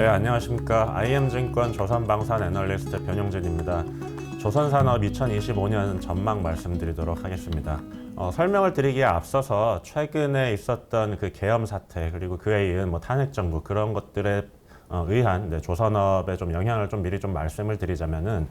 네, 안녕하십니까. IM증권 조선방산 애널리스트 변용진입니다. 조선산업 2025년 전망 말씀드리도록 하겠습니다. 어, 설명을 드리기에 앞서서 최근에 있었던 그 계엄 사태 그리고 그에 이은 뭐 탄핵 정부 그런 것들에 어, 의한 네, 조선업에 좀 영향을 좀 미리 좀 말씀을 드리자면은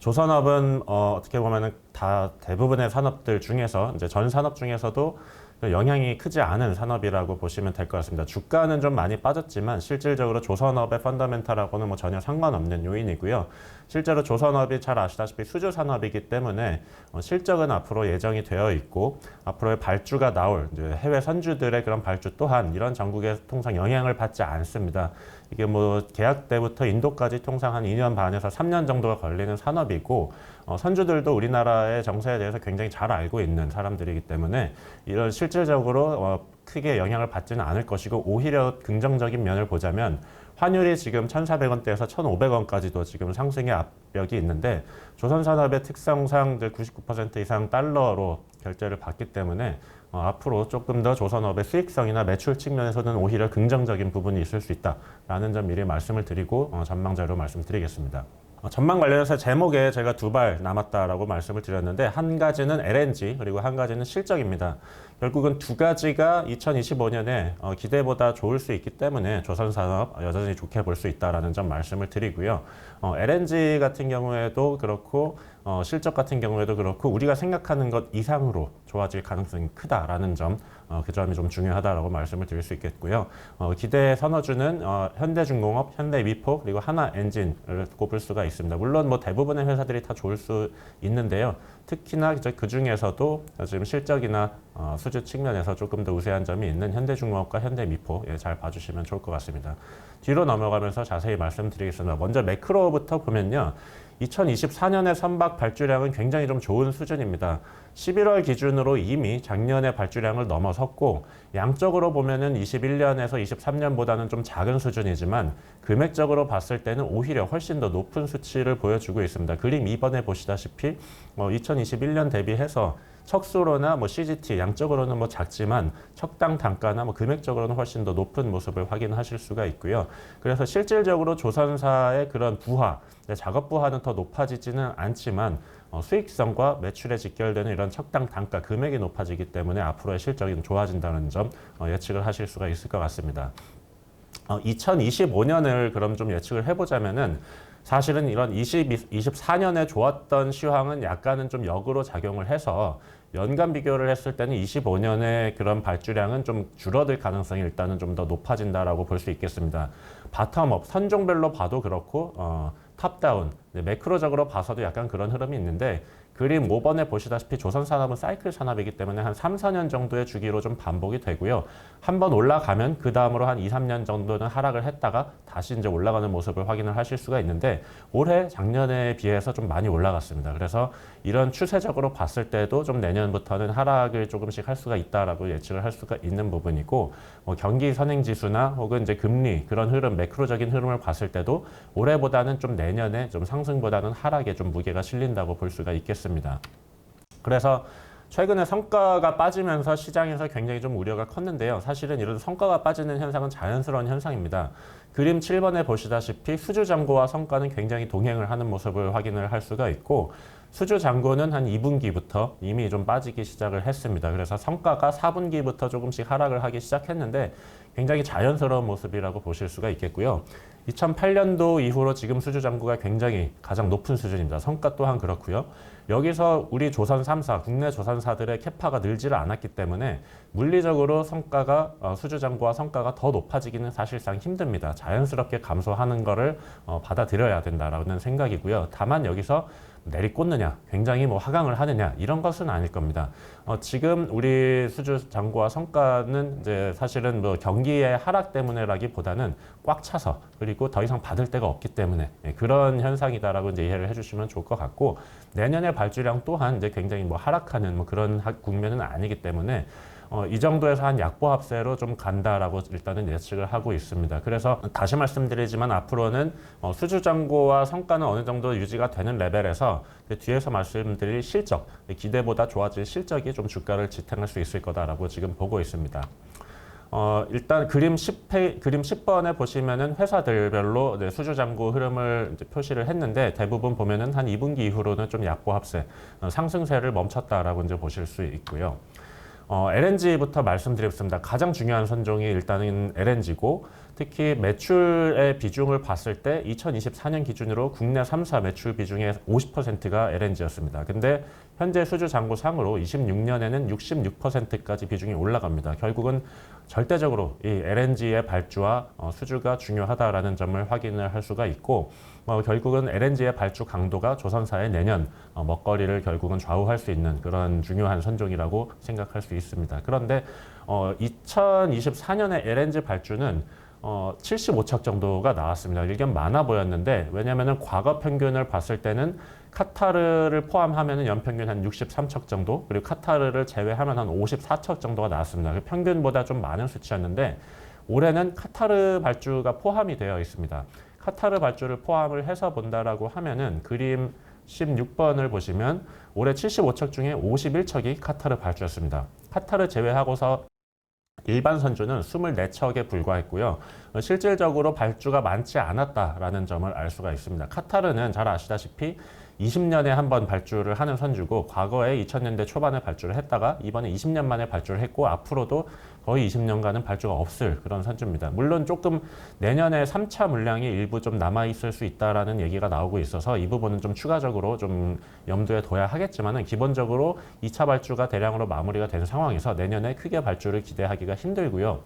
조선업은 어, 어떻게 보면은 다 대부분의 산업들 중에서 이제 전 산업 중에서도 영향이 크지 않은 산업이라고 보시면 될 것 같습니다. 주가는 좀 많이 빠졌지만 실질적으로 조선업의 펀더멘탈하고는 뭐 전혀 상관없는 요인이고요. 실제로 조선업이 잘 아시다시피 수주 산업이기 때문에 어, 실적은 앞으로 예정이 되어 있고 앞으로의 발주가 나올 해외 선주들의 그런 발주 또한 이런 전국에 통상 영향을 받지 않습니다. 이게 뭐 계약 때부터 인도까지 통상 한 2년 반에서 3년 정도가 걸리는 산업이고 어, 선주들도 우리나라의 정세에 대해서 굉장히 잘 알고 있는 사람들이기 때문에 이런 실질적으로 어, 크게 영향을 받지는 않을 것이고 오히려 긍정적인 면을 보자면 환율이 지금 1,400원대에서 1,500원까지도 지금 상승의 압력이 있는데 조선산업의 특성상 이제 99% 이상 달러로 결제를 받기 때문에 어, 앞으로 조금 더 조선업의 수익성이나 매출 측면에서는 오히려 긍정적인 부분이 있을 수 있다라는 점 미리 말씀을 드리고 어, 전망자로 말씀드리겠습니다. 어, 전망 관련해서 제목에 제가 두 발 남았다라고 말씀을 드렸는데 한 가지는 LNG 그리고 한 가지는 실적입니다. 결국은 두 가지가 2025년에 어, 기대보다 좋을 수 있기 때문에 조선 산업 여전히 좋게 볼 수 있다라는 점 말씀을 드리고요. 어, LNG 같은 경우에도 그렇고 어, 실적 같은 경우에도 그렇고 우리가 생각하는 것 이상으로 좋아질 가능성이 크다라는 점, 어, 그 점이 좀 중요하다라고 말씀을 드릴 수 있겠고요. 어, 기대 선호주는 어, 현대중공업, 현대미포 그리고 하나엔진을 꼽을 수가 있습니다. 물론 뭐 대부분의 회사들이 다 좋을 수 있는데요. 특히나 그 중에서도 지금 실적이나 어, 수주 측면에서 조금 더 우세한 점이 있는 현대중공업과 현대미포 예, 잘 봐주시면 좋을 것 같습니다. 뒤로 넘어가면서 자세히 말씀드리겠습니다. 먼저 매크로부터 보면요. 2024년의 선박 발주량은 굉장히 좀 좋은 수준입니다. 11월 기준으로 이미 작년의 발주량을 넘어섰고 양적으로 보면은 21년에서 23년보다는 좀 작은 수준이지만 금액적으로 봤을 때는 오히려 훨씬 더 높은 수치를 보여주고 있습니다. 그림 2번에 보시다시피 어, 2021년 대비해서 척수로나 뭐 CGT 양적으로는 뭐 작지만 척당 단가나 뭐 금액적으로는 훨씬 더 높은 모습을 확인하실 수가 있고요. 그래서 실질적으로 조선사의 그런 부하, 네, 작업 부하는 더 높아지지는 않지만 어, 수익성과 매출에 직결되는 이런 척당 단가 금액이 높아지기 때문에 앞으로의 실적이 좋아진다는 점 어, 예측을 하실 수가 있을 것 같습니다. 어, 2025년을 그럼 좀 예측을 해보자면은 사실은 이런 20, 24년에 좋았던 시황은 약간은 좀 역으로 작용을 해서 연간 비교를 했을 때는 25년의 그런 발주량은 좀 줄어들 가능성이 일단은 좀 더 높아진다라고 볼 수 있겠습니다. 바텀업 선종별로 봐도 그렇고 어, 탑다운 네, 매크로적으로 봐서도 약간 그런 흐름이 있는데 그림 5번에 보시다시피 조선 산업은 사이클 산업이기 때문에 한 3, 4년 정도의 주기로 좀 반복이 되고요. 한번 올라가면 그 다음으로 한 2, 3년 정도는 하락을 했다가 다시 이제 올라가는 모습을 확인을 하실 수가 있는데 올해 작년에 비해서 좀 많이 올라갔습니다. 그래서 이런 추세적으로 봤을 때도 좀 내년부터는 하락을 조금씩 할 수가 있다라고 예측을 할 수가 있는 부분이고 뭐 경기 선행 지수나 혹은 이제 금리 그런 흐름 매크로적인 흐름을 봤을 때도 올해보다는 좀 내년에 좀 상승보다는 하락에 좀 무게가 실린다고 볼 수가 있겠습니다. 그래서 최근에 성과가 빠지면서 시장에서 굉장히 좀 우려가 컸는데요. 사실은 이런 성과가 빠지는 현상은 자연스러운 현상입니다. 그림 7번에 보시다시피 수주 잔고와 성과는 굉장히 동행을 하는 모습을 확인을 할 수가 있고 수주 잔고는 한 2분기부터 이미 좀 빠지기 시작을 했습니다. 그래서 성과가 4분기부터 조금씩 하락을 하기 시작했는데 굉장히 자연스러운 모습이라고 보실 수가 있겠고요. 2008년도 이후로 지금 수주 잔고가 굉장히 가장 높은 수준입니다. 성과 또한 그렇고요. 여기서 우리 조선 3사, 국내 조선사들의 캐파가 늘지를 않았기 때문에 물리적으로 성과가 어, 수주 잔고와 성과가 더 높아지기는 사실상 힘듭니다. 자연스럽게 감소하는 거를 어, 받아들여야 된다라는 생각이고요. 다만 여기서 내리꽂느냐, 굉장히 뭐 하강을 하느냐 이런 것은 아닐 겁니다. 어, 지금 우리 수주 잔고와 성과는 이제 사실은 뭐 경기의 하락 때문에라기보다는 꽉 차서 그리고 더 이상 받을 데가 없기 때문에 예, 그런 현상이다라고 이제 이해를 해주시면 좋을 것 같고 내년의 발주량 또한 이제 굉장히 뭐 하락하는 뭐 그런 하- 국면은 아니기 때문에 어, 이 정도에서 한 약보 합세로 좀 간다라고 일단은 예측을 하고 있습니다. 그래서 다시 말씀드리지만 앞으로는 어, 수주 잔고와 성과는 어느 정도 유지가 되는 레벨에서 그 뒤에서 말씀드릴 실적, 기대보다 좋아질 실적이 좀 주가를 지탱할 수 있을 거다라고 지금 보고 있습니다. 어, 일단 그림 10회, 그림 10번에 보시면은 회사들별로 네, 수주 잔고 흐름을 표시를 했는데 대부분 보면은 한 2분기 이후로는 좀 약보 합세, 어, 상승세를 멈췄다라고 이제 보실 수 있고요. 어, LNG부터 말씀드리겠습니다. 가장 중요한 선종이 일단은 LNG고 특히 매출의 비중을 봤을 때 2024년 기준으로 국내 3사 매출 비중의 50%가 LNG였습니다. 근데 현재 수주 잔고상으로 26년에는 66%까지 비중이 올라갑니다. 결국은 절대적으로 이 LNG의 발주와 어, 수주가 중요하다라는 점을 확인을 할 수가 있고 어, 결국은 LNG의 발주 강도가 조선사의 내년 어, 먹거리를 결국은 좌우할 수 있는 그런 중요한 선종이라고 생각할 수 있습니다. 그런데 어, 2024년에 LNG 발주는 어, 75척 정도가 나왔습니다. 일견 많아 보였는데 왜냐하면 과거 평균을 봤을 때는 카타르를 포함하면 연평균 한 63척 정도 그리고 카타르를 제외하면 한 54척 정도가 나왔습니다. 그 평균보다 좀 많은 수치였는데 올해는 카타르 발주가 포함이 되어 있습니다. 카타르 발주를 포함을 해서 본다라고 하면은 그림 16번을 보시면 올해 75척 중에 51척이 카타르 발주였습니다. 카타르 제외하고서 일반 선주는 24척에 불과했고요. 어, 실질적으로 발주가 많지 않았다라는 점을 알 수가 있습니다. 카타르는 잘 아시다시피 20년에 한 번 발주를 하는 선주고 과거에 2000년대 초반에 발주를 했다가 이번에 20년 만에 발주를 했고 앞으로도 거의 20년간은 발주가 없을 그런 선주입니다. 물론 조금 내년에 3차 물량이 일부 좀 남아 있을 수 있다라는 얘기가 나오고 있어서 이 부분은 좀 추가적으로 좀 염두에 둬야 하겠지만은 기본적으로 2차 발주가 대량으로 마무리가 된 상황에서 내년에 크게 발주를 기대하기가 힘들고요.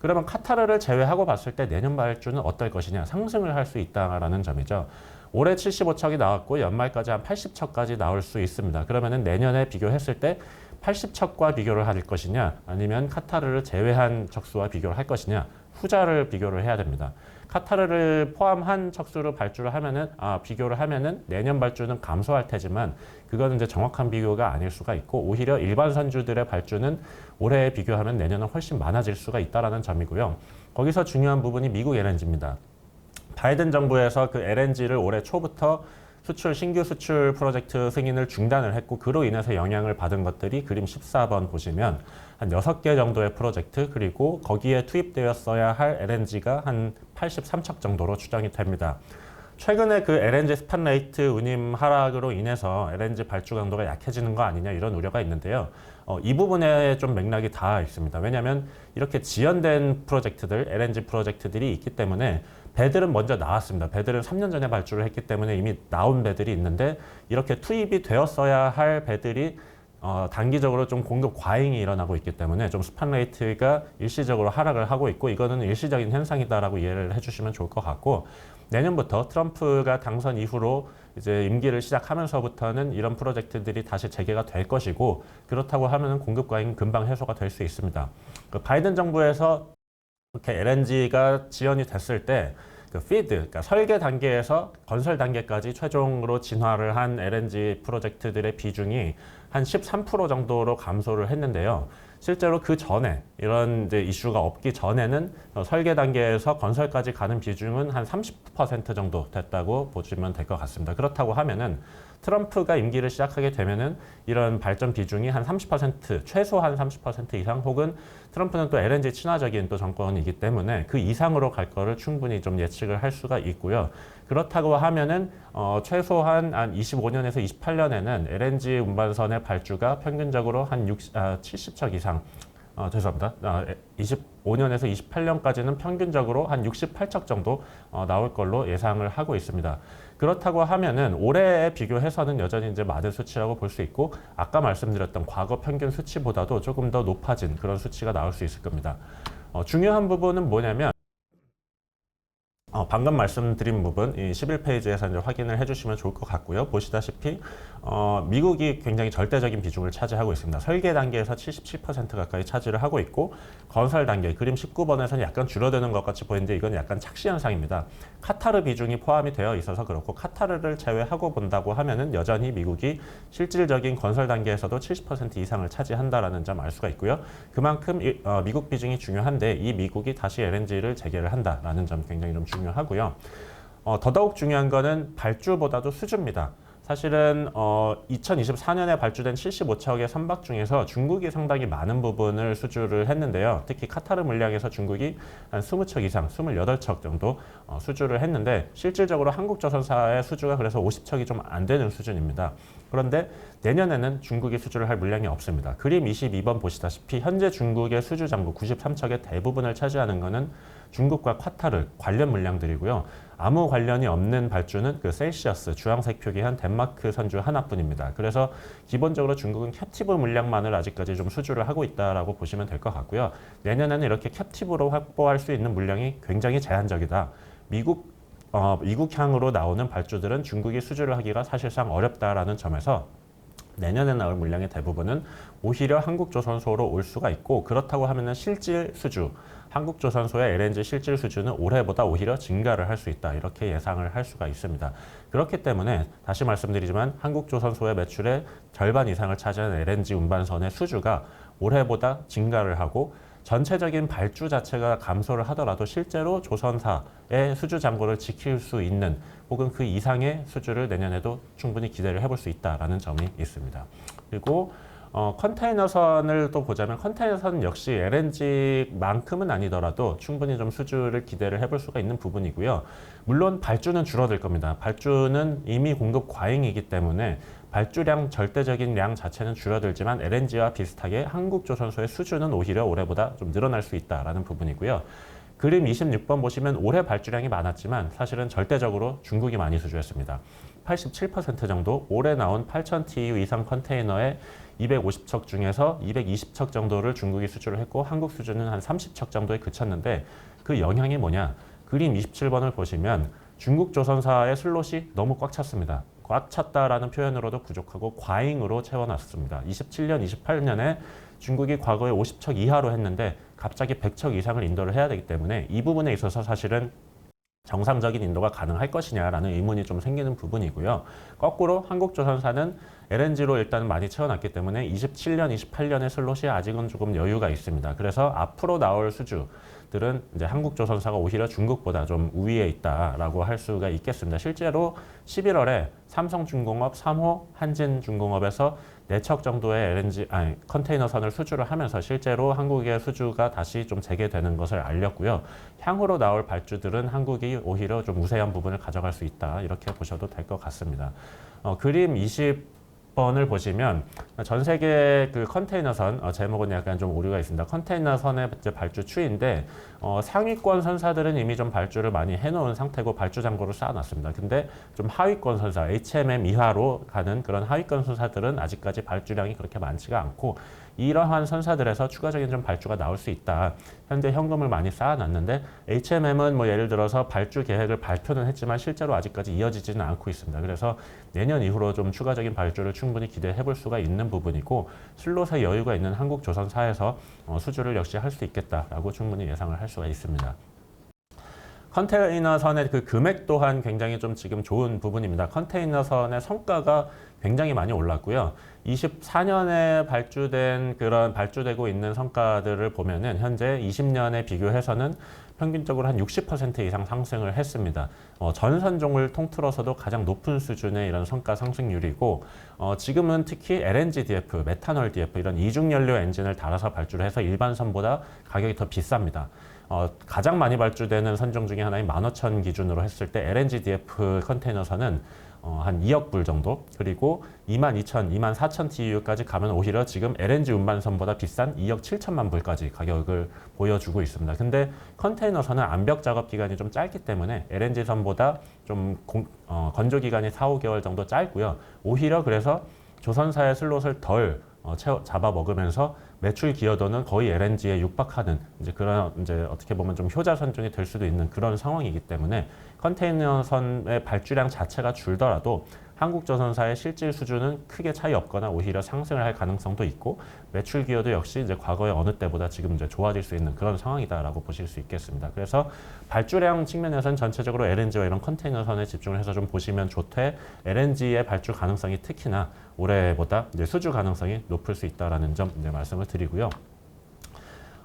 그러면 카타르를 제외하고 봤을 때 내년 발주는 어떨 것이냐 상승을 할 수 있다라는 점이죠. 올해 75척이 나왔고 연말까지 한 80척까지 나올 수 있습니다. 그러면은 내년에 비교했을 때 80척과 비교를 할 것이냐 아니면 카타르를 제외한 척수와 비교를 할 것이냐 후자를 비교를 해야 됩니다. 카타르를 포함한 척수로 발주를 하면은 아 비교를 하면은 내년 발주는 감소할 테지만 그거는 이제 정확한 비교가 아닐 수가 있고 오히려 일반 선주들의 발주는 올해에 비교하면 내년은 훨씬 많아질 수가 있다라는 점이고요. 거기서 중요한 부분이 미국 LNG입니다. 바이든 정부에서 그 LNG를 올해 초부터 수출 신규 수출 프로젝트 승인을 중단을 했고 그로 인해서 영향을 받은 것들이 그림 14번 보시면 한 6개 정도의 프로젝트 그리고 거기에 투입되었어야 할 LNG가 한 83척 정도로 추정이 됩니다. 최근에 그 LNG 스팟 레이트 운임 하락으로 인해서 LNG 발주 강도가 약해지는 거 아니냐 이런 우려가 있는데요. 어, 이 부분에 좀 맥락이 다 있습니다. 왜냐하면 이렇게 지연된 프로젝트들, LNG 프로젝트들이 있기 때문에 배들은 먼저 나왔습니다. 배들은 3년 전에 발주를 했기 때문에 이미 나온 배들이 있는데 이렇게 투입이 되었어야 할 배들이 어, 단기적으로 좀 공급 과잉이 일어나고 있기 때문에 좀 스팟 레이트가 일시적으로 하락을 하고 있고 이거는 일시적인 현상이다라고 이해를 해주시면 좋을 것 같고 내년부터 트럼프가 당선 이후로 이제 임기를 시작하면서부터는 이런 프로젝트들이 다시 재개가 될 것이고 그렇다고 하면 공급 과잉 금방 해소가 될 수 있습니다. 그 바이든 정부에서 이렇게 LNG가 지연이 됐을 때그 피드, 그러니까 설계 단계에서 건설 단계까지 최종으로 진화를 한 LNG 프로젝트들의 비중이 한 13% 정도로 감소를 했는데요. 실제로 그 전에 이런 이제 이슈가 없기 전에는 어, 설계 단계에서 건설까지 가는 비중은 한 30% 정도 됐다고 보시면 될 것 같습니다. 그렇다고 하면은 트럼프가 임기를 시작하게 되면은 이런 발전 비중이 한 30% 최소한 30% 이상 혹은 트럼프는 또 LNG 친화적인 또 정권이기 때문에 그 이상으로 갈 거를 충분히 좀 예측을 할 수가 있고요. 그렇다고 하면은 어, 최소한 한 25년에서 28년에는 LNG 운반선의 발주가 평균적으로 한 60, 아, 70척 이상 어, 죄송합니다. 아, 25년에서 28년까지는 평균적으로 한 68척 정도 어, 나올 걸로 예상을 하고 있습니다. 그렇다고 하면은 올해에 비교해서는 여전히 이제 많은 수치라고 볼 수 있고 아까 말씀드렸던 과거 평균 수치보다도 조금 더 높아진 그런 수치가 나올 수 있을 겁니다. 어, 중요한 부분은 뭐냐면 어, 방금 말씀드린 부분 이 11페이지에서 이제 확인을 해주시면 좋을 것 같고요. 보시다시피 어, 미국이 굉장히 절대적인 비중을 차지하고 있습니다. 설계 단계에서 77% 가까이 차지를 하고 있고 건설 단계 그림 19번에서는 약간 줄어드는 것 같이 보이는데 이건 약간 착시 현상입니다. 카타르 비중이 포함이 되어 있어서 그렇고 카타르를 제외하고 본다고 하면은 여전히 미국이 실질적인 건설 단계에서도 70% 이상을 차지한다라는 점 알 수가 있고요. 그만큼 이, 어, 미국 비중이 중요한데 이 미국이 다시 LNG를 재개를 한다라는 점 굉장히 좀 중요 하고요. 어, 더더욱 중요한 거는 발주보다도 수주입니다. 사실은 어, 2024년에 발주된 75척의 선박 중에서 중국이 상당히 많은 부분을 수주를 했는데요. 특히 카타르 물량에서 중국이 한 20척 이상, 28척 정도 어, 수주를 했는데 실질적으로 한국조선사의 수주가 그래서 50척이 좀 안 되는 수준입니다. 그런데 내년에는 중국이 수주를 할 물량이 없습니다. 그림 22번 보시다시피 현재 중국의 수주 장부 93척의 대부분을 차지하는 것은 중국과 카타르 관련 물량들이고요. 아무 관련이 없는 발주는 그 셀시어스 주황색 표기한 덴마크 선주 하나뿐입니다. 그래서 기본적으로 중국은 캡티브 물량만을 아직까지 좀 수주를 하고 있다라고 보시면 될 것 같고요. 내년에는 이렇게 캡티브로 확보할 수 있는 물량이 굉장히 제한적이다. 미국 어, 미국향으로 나오는 발주들은 중국이 수주를 하기가 사실상 어렵다라는 점에서 내년에 나올 물량의 대부분은 오히려 한국조선소로 올 수가 있고 그렇다고 하면은 실질 수주 한국조선소의 LNG 실질 수주는 올해보다 오히려 증가를 할 수 있다 이렇게 예상을 할 수가 있습니다. 그렇기 때문에 다시 말씀드리지만 한국조선소의 매출의 절반 이상을 차지하는 LNG 운반선의 수주가 올해보다 증가를 하고 전체적인 발주 자체가 감소를 하더라도 실제로 조선사의 수주 잔고를 지킬 수 있는 혹은 그 이상의 수주를 내년에도 충분히 기대를 해볼 수 있다라는 점이 있습니다. 그리고 어, 컨테이너선을 또 보자면 컨테이너선 역시 LNG만큼은 아니더라도 충분히 좀 수주를 기대를 해볼 수가 있는 부분이고요. 물론 발주는 줄어들 겁니다. 발주는 이미 공급 과잉이기 때문에 발주량 절대적인 량 자체는 줄어들지만 LNG와 비슷하게 한국조선소의 수주는 오히려 올해보다 좀 늘어날 수 있다라는 부분이고요. 그림 26번 보시면 올해 발주량이 많았지만 사실은 절대적으로 중국이 많이 수주했습니다. 87% 정도 올해 나온 8,000 TEU 이상 컨테이너의 250척 중에서 220척 정도를 중국이 수주를 했고 한국 수주는 한 30척 정도에 그쳤는데 그 영향이 뭐냐? 그림 27번을 보시면 중국 조선사의 슬롯이 너무 꽉 찼습니다. 꽉 찼다라는 표현으로도 부족하고 과잉으로 채워놨습니다. 27년, 28년에 중국이 과거에 50척 이하로 했는데 갑자기 100척 이상을 인도를 해야 되기 때문에 이 부분에 있어서 사실은 정상적인 인도가 가능할 것이냐라는 의문이 좀 생기는 부분이고요. 거꾸로 한국조선사는 LNG로 일단 많이 채워놨기 때문에 27년, 28년의 슬롯이 아직은 조금 여유가 있습니다. 그래서 앞으로 나올 수주 들은 이제 한국조선사가 오히려 중국보다 좀 우위에 있다라고 할 수가 있겠습니다. 실제로 11월에 삼성중공업, 3호, 한진중공업에서 4척 정도의 LNG 아니 컨테이너선을 수주를 하면서 실제로 한국의 수주가 다시 좀 재개되는 것을 알렸고요. 향후로 나올 발주들은 한국이 오히려 좀 우세한 부분을 가져갈 수 있다 이렇게 보셔도 될 것 같습니다. 어, 그림 20 번을 보시면 전 세계 그 컨테이너선 어, 제목은 약간 좀 오류가 있습니다. 컨테이너선의 발주 추인데 어, 상위권 선사들은 이미 좀 발주를 많이 해놓은 상태고 발주 잔고를 쌓아놨습니다. 근데 좀 하위권 선사 HMM 이하로 가는 그런 하위권 선사들은 아직까지 발주량이 그렇게 많지가 않고 이러한 선사들에서 추가적인 좀 발주가 나올 수 있다. 현재 현금을 많이 쌓아놨는데 HMM은 뭐 예를 들어서 발주 계획을 발표는 했지만 실제로 아직까지 이어지지는 않고 있습니다. 그래서 내년 이후로 좀 추가적인 발주를 충분히 기대해 볼 수가 있는 부분이고 슬롯의 여유가 있는 한국 조선사에서 어, 수주를 역시 할 수 있겠다라고 충분히 예상을 할 수가 있습니다. 컨테이너선의 그 금액 또한 굉장히 좀 지금 좋은 부분입니다. 컨테이너선의 성과가 굉장히 많이 올랐고요. 24년에 발주된 그런 발주되고 있는 성과들을 보면은 현재 20년에 비교해서는 평균적으로 한 60% 이상 상승을 했습니다. 어, 전 선종을 통틀어서도 가장 높은 수준의 이런 성과 상승률이고 어, 지금은 특히 LNG DF, 메탄올 DF 이런 이중 연료 엔진을 달아서 발주를 해서 일반선보다 가격이 더 비쌉니다. 어, 가장 많이 발주되는 선종 중에 하나인 15,000 기준으로 했을 때 LNG DF 컨테이너선은 어, 한 2억 불 정도 그리고 22,000, 24,000 TU까지 가면 오히려 지금 LNG 운반선보다 비싼 2억 7천만 불까지 가격을 보여주고 있습니다. 근데 컨테이너선은 암벽 작업 기간이 좀 짧기 때문에 LNG선보다 좀 공, 어, 건조 기간이 4, 5개월 정도 짧고요. 오히려 그래서 조선사의 슬롯을 덜 어, 채워, 잡아 먹으면서 매출 기여도는 거의 LNG에 육박하는 이제 그런 이제 어떻게 보면 좀 효자 선종이 될 수도 있는 그런 상황이기 때문에 컨테이너선의 발주량 자체가 줄더라도 한국조선사의 실질 수준은 크게 차이 없거나 오히려 상승을 할 가능성도 있고 매출 기여도 역시 이제 과거의 어느 때보다 지금 이제 좋아질 수 있는 그런 상황이다라고 보실 수 있겠습니다. 그래서 발주량 측면에서는 전체적으로 LNG와 이런 컨테이너선에 집중을 해서 좀 보시면 좋되 LNG의 발주 가능성이 특히나 올해보다 이제 수주 가능성이 높을 수 있다라는 점 이제 말씀을 드리고요.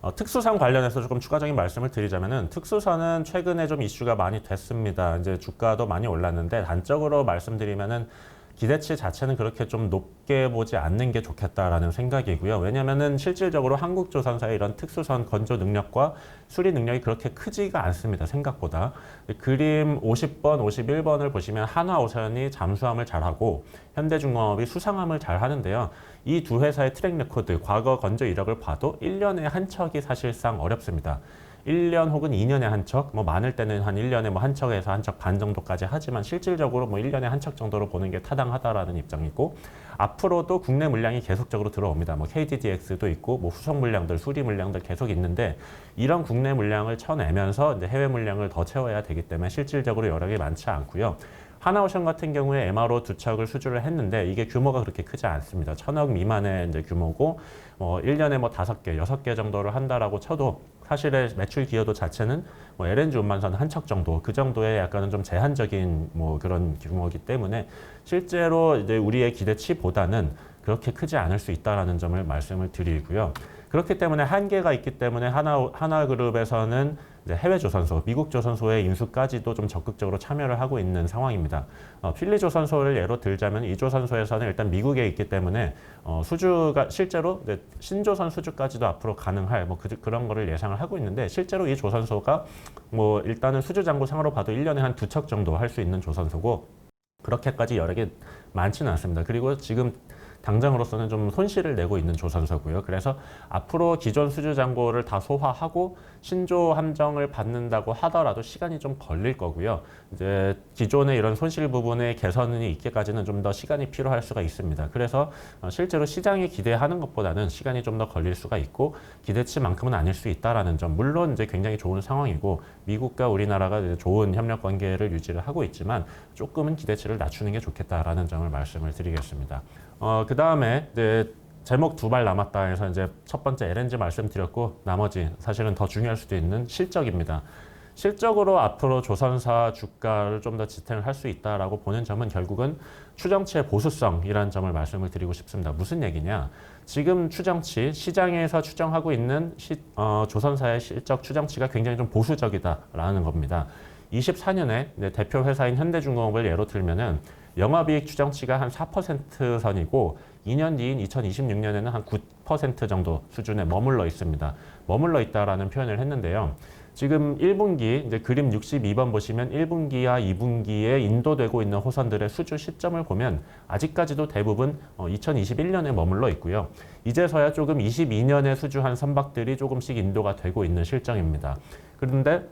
어, 특수선 관련해서 조금 추가적인 말씀을 드리자면은 특수선은 최근에 좀 이슈가 많이 됐습니다. 이제 주가도 많이 올랐는데 단적으로 말씀드리면은 기대치 자체는 그렇게 좀 높게 보지 않는 게 좋겠다라는 생각이고요. 왜냐하면은 실질적으로 한국 조선사의 이런 특수선 건조 능력과 수리 능력이 그렇게 크지가 않습니다. 생각보다. 그림 50번, 51번을 보시면 한화 오션이 잠수함을 잘하고 현대중공업이 수상함을 잘 하는데요. 이 두 회사의 트랙 레코드, 과거 건조 이력을 봐도 1년에 한 척이 사실상 어렵습니다. 1년 혹은 2년에 한 척, 뭐 많을 때는 한 1년에 뭐 한 척에서 한 척 반 정도까지 하지만 실질적으로 뭐 1년에 한 척 정도로 보는 게 타당하다라는 입장이고 앞으로도 국내 물량이 계속적으로 들어옵니다. 뭐 KDDX도 있고 뭐 후속 물량들, 수리 물량들 계속 있는데 이런 국내 물량을 쳐내면서 이제 해외 물량을 더 채워야 되기 때문에 실질적으로 여력이 많지 않고요. 하나오션 같은 경우에 MRO 두 척을 수주를 했는데 이게 규모가 그렇게 크지 않습니다. 천억 미만의 이제 규모고 뭐 1년에 뭐 다섯 개, 여섯 개 정도를 한다라고 쳐도 사실의 매출 기여도 자체는 뭐 LNG 운반선 한 척 정도 그 정도의 약간은 좀 제한적인 뭐 그런 규모이기 때문에 실제로 이제 우리의 기대치보다는 그렇게 크지 않을 수 있다라는 점을 말씀을 드리고요. 그렇기 때문에 한계가 있기 때문에 하나 하나 그룹에서는 이제 해외 조선소, 미국 조선소의 인수까지도 좀 적극적으로 참여를 하고 있는 상황입니다. 어, 필리 조선소를 예로 들자면 이 조선소에서는 일단 미국에 있기 때문에 어, 수주가 실제로 신조선 수주까지도 앞으로 가능할 뭐 그, 그런 거를 예상을 하고 있는데 실제로 이 조선소가 뭐 일단은 수주 장고 상으로 봐도 1년에 한 두 척 정도 할 수 있는 조선소고 그렇게까지 여러 개 많지는 않습니다. 그리고 지금 당장으로서는 좀 손실을 내고 있는 조선소고요. 그래서 앞으로 기존 수주 잔고를 다 소화하고 신조 함정을 받는다고 하더라도 시간이 좀 걸릴 거고요. 이제 기존의 이런 손실 부분의 개선이 있기까지는 좀 더 시간이 필요할 수가 있습니다. 그래서 어, 실제로 시장이 기대하는 것보다는 시간이 좀 더 걸릴 수가 있고 기대치만큼은 아닐 수 있다라는 점. 물론 이제 굉장히 좋은 상황이고 미국과 우리나라가 이제 좋은 협력 관계를 유지를 하고 있지만 조금은 기대치를 낮추는 게 좋겠다라는 점을 말씀을 드리겠습니다. 어, 그 다음에 이제 제목 두 발 남았다 해서 이제 첫 번째 LNG 말씀드렸고 나머지 사실은 더 중요할 수도 있는 실적입니다. 실적으로 앞으로 조선사 주가를 좀 더 지탱을 할 수 있다라고 보는 점은 결국은 추정치의 보수성이라는 점을 말씀을 드리고 싶습니다. 무슨 얘기냐? 지금 추정치 시장에서 추정하고 있는 시, 어, 조선사의 실적 추정치가 굉장히 좀 보수적이다라는 겁니다. 24년에 대표 회사인 현대중공업을 예로 들면은 영업이익 추정치가 한 4% 선이고 2년 뒤인 2026년에는 한 9% 정도 수준에 머물러 있습니다. 머물러 있다라는 표현을 했는데요. 지금 1분기 이제 그림 62번 보시면 1분기와 2분기에 인도되고 있는 호선들의 수주 시점을 보면 아직까지도 대부분 2021년에 머물러 있고요. 이제서야 조금 22년에 수주한 선박들이 조금씩 인도가 되고 있는 실정입니다. 그런데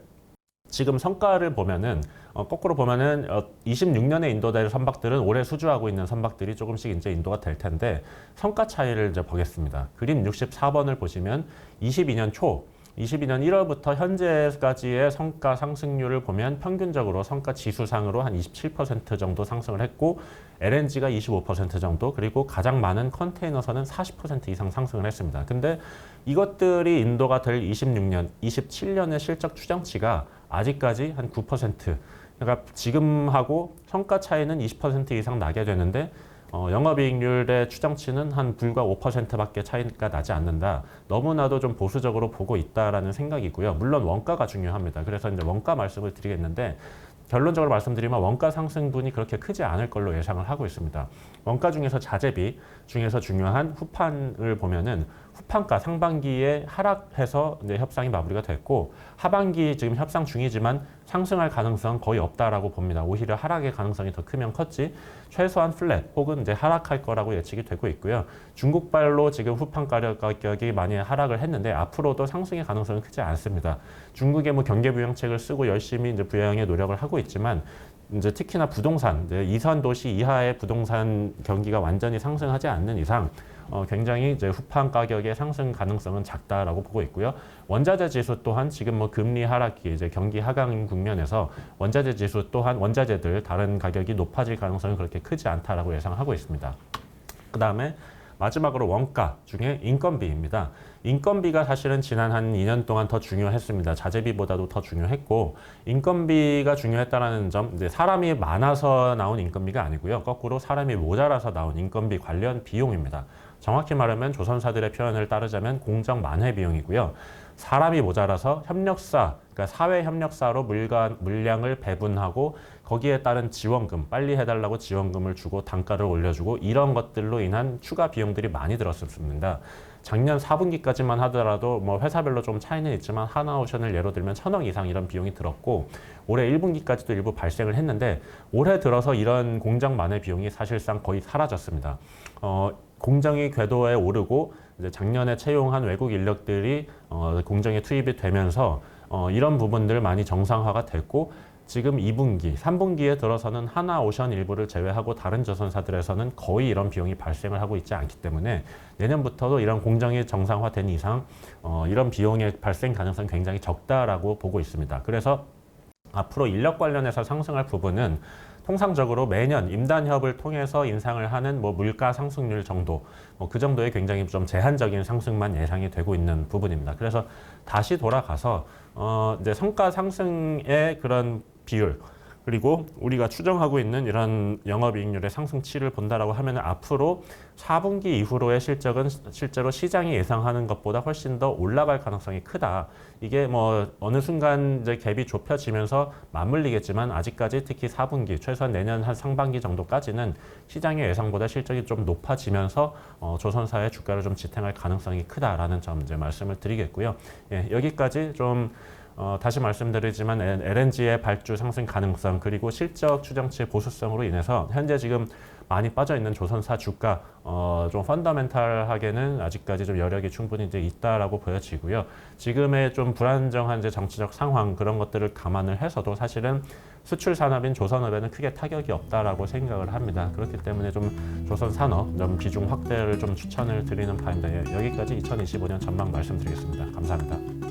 지금 성과를 보면은 어, 거꾸로 보면은 어, 26년에 인도될 선박들은 올해 수주하고 있는 선박들이 조금씩 이제 인도가 될 텐데 성과 차이를 이제 보겠습니다. 그림 64번을 보시면 22년 초 22년 1월부터 현재까지의 성과 상승률을 보면 평균적으로 성과 지수상으로 한 27% 정도 상승을 했고 LNG가 25% 정도 그리고 가장 많은 컨테이너선은 40% 이상 상승을 했습니다. 근데 이것들이 인도가 될 26년, 27년의 실적 추정치가 아직까지 한 9%. 그러니까 지금하고 성과 차이는 20% 이상 나게 되는데 어, 영업이익률의 추정치는 한 불과 5%밖에 차이가 나지 않는다. 너무나도 좀 보수적으로 보고 있다라는 생각이고요. 물론 원가가 중요합니다. 그래서 이제 원가 말씀을 드리겠는데 결론적으로 말씀드리면 원가 상승분이 그렇게 크지 않을 걸로 예상을 하고 있습니다. 원가 중에서 자재비 중에서 중요한 후판을 보면은 후판가 상반기에 하락해서 이제 협상이 마무리가 됐고 하반기 지금 협상 중이지만 상승할 가능성 거의 없다라고 봅니다. 오히려 하락의 가능성이 더 크면 컸지 최소한 플랫 혹은 이제 하락할 거라고 예측이 되고 있고요. 중국발로 지금 후판 가격이 많이 하락을 했는데 앞으로도 상승의 가능성은 크지 않습니다. 중국의 뭐 경계 부양책을 쓰고 열심히 이제 부양에 노력을 하고 있지만 이제 특히나 부동산, 이제 이선 도시 이하의 부동산 경기가 완전히 상승하지 않는 이상 어, 굉장히 이제 후판 가격의 상승 가능성은 작다라고 보고 있고요. 원자재 지수 또한 지금 뭐 금리 하락기 이제 경기 하강 국면에서 원자재 지수 또한 원자재들 다른 가격이 높아질 가능성은 그렇게 크지 않다라고 예상하고 있습니다. 그 다음에 마지막으로 원가 중에 인건비입니다. 인건비가 사실은 지난 한 2년 동안 더 중요했습니다. 자재비보다도 더 중요했고 인건비가 중요했다라는 점 이제 사람이 많아서 나온 인건비가 아니고요. 거꾸로 사람이 모자라서 나온 인건비 관련 비용입니다. 정확히 말하면 조선사들의 표현을 따르자면 공정 만회 비용이고요. 사람이 모자라서 협력사, 그러니까 사회 협력사로 물간, 물량을 배분하고 거기에 따른 지원금, 빨리 해달라고 지원금을 주고 단가를 올려주고 이런 것들로 인한 추가 비용들이 많이 들었습니다. 작년 4분기까지만 하더라도 뭐 회사별로 좀 차이는 있지만 하나오션을 예로 들면 천억 이상 이런 비용이 들었고 올해 1분기까지도 일부 발생을 했는데 올해 들어서 이런 공장 만의 비용이 사실상 거의 사라졌습니다. 어, 공정이 궤도에 오르고 이제 작년에 채용한 외국 인력들이 어, 공정에 투입이 되면서 어, 이런 부분들 많이 정상화가 됐고 지금 2분기, 3분기에 들어서는 하나 오션 일부를 제외하고 다른 조선사들에서는 거의 이런 비용이 발생을 하고 있지 않기 때문에 내년부터도 이런 공정이 정상화된 이상 어, 이런 비용의 발생 가능성이 굉장히 적다라고 보고 있습니다. 그래서 앞으로 인력 관련해서 상승할 부분은 통상적으로 매년 임단협을 통해서 인상을 하는 뭐 물가 상승률 정도, 뭐 그 정도의 굉장히 좀 제한적인 상승만 예상이 되고 있는 부분입니다. 그래서 다시 돌아가서 어 이제 성과 상승의 그런 비율 그리고 우리가 추정하고 있는 이런 영업이익률의 상승치를 본다라고 하면 앞으로 4분기 이후로의 실적은 실제로 시장이 예상하는 것보다 훨씬 더 올라갈 가능성이 크다. 이게 뭐 어느 순간 이제 갭이 좁혀지면서 맞물리겠지만 아직까지 특히 4분기 최소한 내년 한 상반기 정도까지는 시장의 예상보다 실적이 좀 높아지면서 어, 조선사의 주가를 좀 지탱할 가능성이 크다라는 점 이제 말씀을 드리겠고요. 예, 여기까지 좀 어, 다시 말씀드리지만 LNG의 발주 상승 가능성 그리고 실적 추정치의 보수성으로 인해서 현재 지금 많이 빠져 있는 조선사 주가 어, 좀 펀더멘탈하게는 아직까지 좀 여력이 충분히 이제 있다라고 보여지고요. 지금의 좀 불안정한 이제 정치적 상황 그런 것들을 감안을 해서도 사실은 수출 산업인 조선업에는 크게 타격이 없다라고 생각을 합니다. 그렇기 때문에 좀 조선 산업 좀 비중 확대를 좀 추천을 드리는 바입니다. 예, 여기까지 2025년 전망 말씀드리겠습니다. 감사합니다.